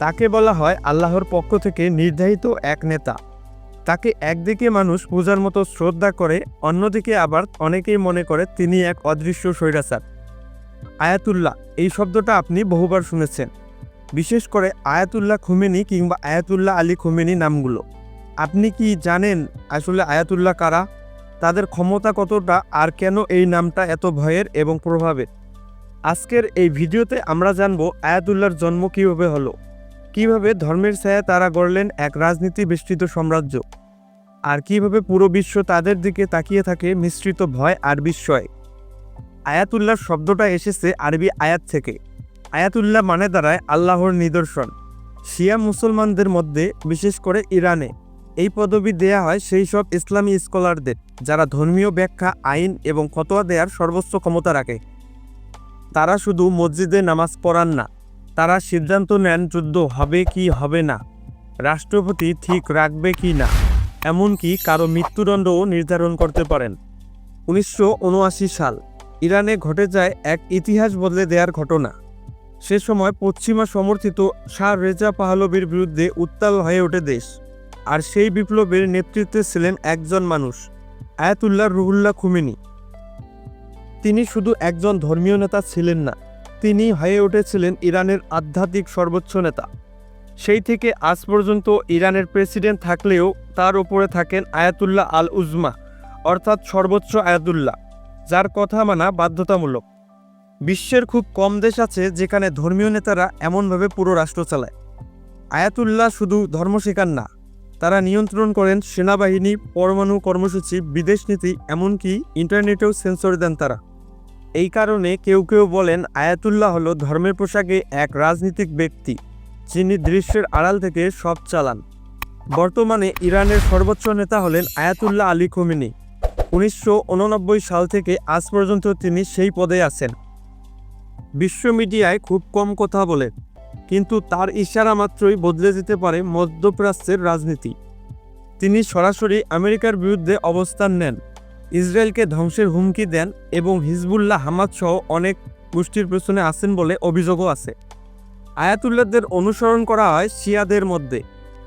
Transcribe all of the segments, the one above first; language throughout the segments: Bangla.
তাকে বলা হয় আল্লাহর পক্ষ থেকে নির্ধারিত এক নেতা। তাকে একদিকে মানুষ পূজার মতো শ্রদ্ধা করে, অন্যদিকে আবার অনেকেই মনে করে তিনি এক অদৃশ্য স্বৈরাচার। আয়াতুল্লাহ, এই শব্দটা আপনি বহুবার শুনেছেন। বিশেষ করে আয়াতুল্লাহ খুমেনি কিংবা আয়াতুল্লাহ আলী খুমেনি নামগুলো। আপনি কি জানেন আসলে আয়াতুল্লাহ কারা? তাদের ক্ষমতা কতটা আর কেন এই নামটা এত ভয়ের এবং প্রভাবের? আজকের এই ভিডিওতে আমরা জানব আয়াতুল্লাহর জন্ম কীভাবে হলো। কীভাবে ধর্মের ছায়া তারা গড়লেন এক রাজনীতি বেষ্টিত সাম্রাজ্য? আর কীভাবে পুরো বিশ্ব তাদের দিকে তাকিয়ে থাকে মিশ্রিত ভয় আর বিস্ময়? আয়াতুল্লাহর শব্দটা এসেছে আরবি আয়াত থেকে। আয়াতুল্লাহ মানে দাঁড়ায় আল্লাহর নিদর্শন। শিয়া মুসলমানদের মধ্যে, বিশেষ করে ইরানে, এই পদবি দেয়া হয় সেই সব ইসলামী স্কলারদের, যারা ধর্মীয় ব্যাখ্যা, আইন এবং ফতোয়া দেওয়ার সর্বোচ্চ ক্ষমতা রাখে। তারা শুধু মসজিদে নামাজ পড়ান না তারা সিদ্ধান্ত নেন যুদ্ধ হবে কি হবে না। রাষ্ট্রপতি ঠিক রাখবে কি না, এমনকি কারও মৃত্যুদণ্ডও নির্ধারণ করতে পারেন। উনিশশো উনআশি সাল, ইরানে ঘটে যায় এক ইতিহাস বদলে দেওয়ার ঘটনা। সে সময় পশ্চিমা সমর্থিত শাহ রেজা পাহলবির বিরুদ্ধে উত্তাল হয়ে ওঠে দেশ, আর সেই বিপ্লবের নেতৃত্বে ছিলেন একজন মানুষ, আয়াতুল্লাহ রুহুল্লাহ খুমিনি। তিনি শুধু একজন ধর্মীয় নেতা ছিলেন না তিনি হয়ে উঠেছিলেন ইরানের আধ্যাত্মিক সর্বোচ্চ নেতা। সেই থেকে আজ পর্যন্ত ইরানের প্রেসিডেন্ট থাকলেও তার উপরে থাকেন আয়াতুল্লাহ আল উজমা অর্থাৎ সর্বোচ্চ আয়াতুল্লাহ, যার কথা মানা বাধ্যতামূলক। বিশ্বের খুব কম দেশ আছে যেখানে ধর্মীয় নেতারা এমনভাবে পুরো রাষ্ট্র চালায়। আয়াতুল্লাহ শুধু ধর্ম শেখান না, তারা নিয়ন্ত্রণ করেন সেনাবাহিনী, পরমাণু কর্মসূচি, বিদেশ নীতি, এমনকি ইন্টারনেটেও সেন্সর দেন তারা। এই কারণে কেউ কেউ বলেন আয়াতুল্লাহ হলো ধর্মের পোশাকে এক রাজনীতিক ব্যক্তি, যিনি দৃশ্যের আড়াল থেকে সব চালান। বর্তমানে ইরানের সর্বোচ্চ নেতা হলেন আয়াতুল্লাহ আলী খোমিনি। উনিশশো সাল থেকে আজ পর্যন্ত তিনি সেই পদে আছেন। বিশ্ব মিডিয়ায় খুব কম কথা বলে কিন্তু তার ইশারা মাত্রই বদলে যেতে পারে মধ্যপ্রাচ্যের রাজনীতি। তিনি সরাসরি আমেরিকার বিরুদ্ধে অবস্থান নেন। ইসরায়েলকে ধ্বংসের হুমকি দেন এবং হিজবুল্লাহ, হামাদ সহ অনেক গোষ্ঠীর পেছনে আছেন বলে অভিযোগও আছে। আয়াতুল্লাহদের অনুসরণ করা হয় শিয়াদের মধ্যে,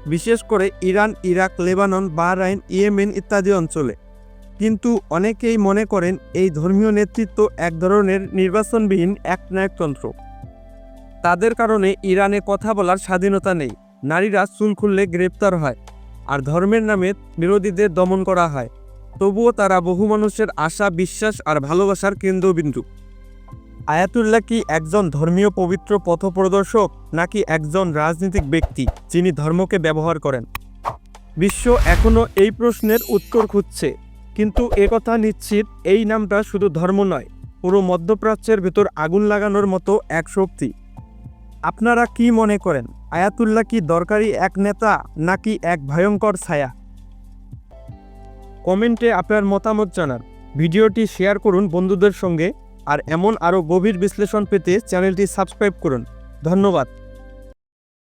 বিশেষ করে Iran, Iraq, Lebanon, Bahrain, Yemen ইত্যাদি অঞ্চলে। কিন্তু অনেকেই মনে করেন এই ধর্মীয় নেতৃত্ব এক ধরনের নির্বাচনবিহীন একনায়কতন্ত্র। তাদের কারণে ইরানে কথা বলার স্বাধীনতা নেই, নারীরা চুল খুললে গ্রেপ্তার হয়, আর ধর্মের নামে বিরোধীদের দমন করা হয়। তবুও তারা বহু মানুষের আশা, বিশ্বাস আর ভালোবাসার কেন্দ্রবিন্দু। আয়াতুল্লাহ কি একজন ধর্মীয় পবিত্র পথপ্রদর্শক নাকি একজন রাজনৈতিক ব্যক্তি যিনি ধর্মকে ব্যবহার করেন? বিশ্ব এখনও এই প্রশ্নের উত্তর খুঁজছে, কিন্তু একথা নিশ্চিত এই নামটা শুধু ধর্ম নয়, পুরো মধ্যপ্রাচ্যের ভেতর আগুন লাগানোর মতো এক শক্তি। আপনারা কি মনে করেন, আয়াতুল্লাহ কি দরকারি এক নেতা নাকি এক ভয়ঙ্কর ছায়া? কমেন্টে আপনার মতামত জানান। ভিডিওটি শেয়ার করুন বন্ধুদের সঙ্গে আর এমন আরও গভীর বিশ্লেষণ পেতে চ্যানেলটি সাবস্ক্রাইব করুন। ধন্যবাদ।